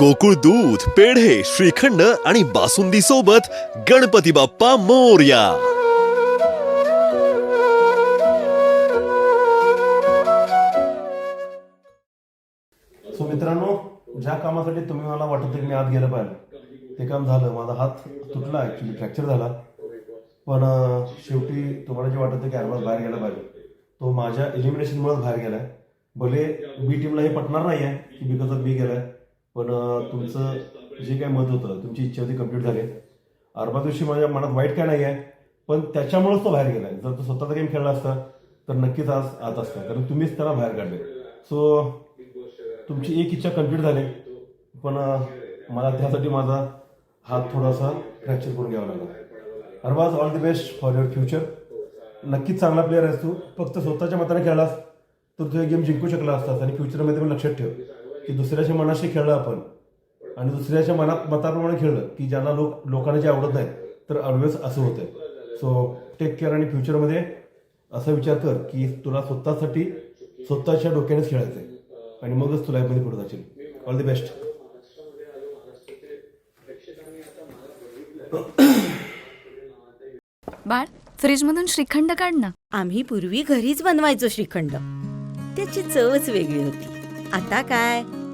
गोकुळ दूध पेढे श्रीखंड आणि बासुंदी सोबत गणपती बाप्पा मोर्या. सो मित्रांनो ज्या कामासाठी तुम्ही मला वाटत होतं की मी आत गेलं पाहिजे ते काम झालं. माझा हात तुटला ॲक्च्युली फ्रॅक्चर झाला. पण शेवटी तुम्हाला जे वाटत होतं की अरबाज बाहेर गेला पाहिजे तो माझ्या एलिमिनेशनमुळेच बाहेर गेलाय. भले बी टीमला हे पटणार नाही आहे की बिकॉज ऑफ बी गेलाय पण तुमचं जे काही मत होतं तुमची इच्छा होती कंप्लीट झाली. अरबा दिवशी माझ्या मनात वाईट काय नाही आहे पण त्याच्यामुळेच तो बाहेर गेला जर तो स्वतःचा गेम खेळला असता तर नक्कीच आज आत असता. कारण तुम्हीच त्याला बाहेर काढले. सो तुमची एक इच्छा कंप्लीट झाली. पण मला त्यासाठी माझा हात थोडासा फ्रॅक्चर करून घ्यावा लागला. Arbaaz all the best for your future नक्कीच चांगला प्लेअर आहेस तू. फक्त स्वतःच्या मताने खेळलास तर तू हे गेम जिंकू शकला असतास आणि फ्युचरमध्ये पण लक्षात ठेव. की दुसऱ्याच्या मनाशी खेळलं आपण. आणि दुसऱ्याच्या मनात मताप्रमाणे खेळलं की ज्यांना लोक लोकांना जे आवडत नाही तर ऑलवेज असं होतंय. सो टेक केअर आणि फ्युचरमध्ये असा विचार कर की तुला स्वतःसाठी स्वतःच्या डोक्यानेच खेळायचं आहे आणि मगच तू लाईफमध्ये पुढे जाशील. ऑल दी बेस्ट बाळ फ्रीजमधून श्रीखंड काढ ना. आम्ही पूर्वी घरीच बनवायचो श्रीखंड. त्याची चवच वेगळी होती. आता काय?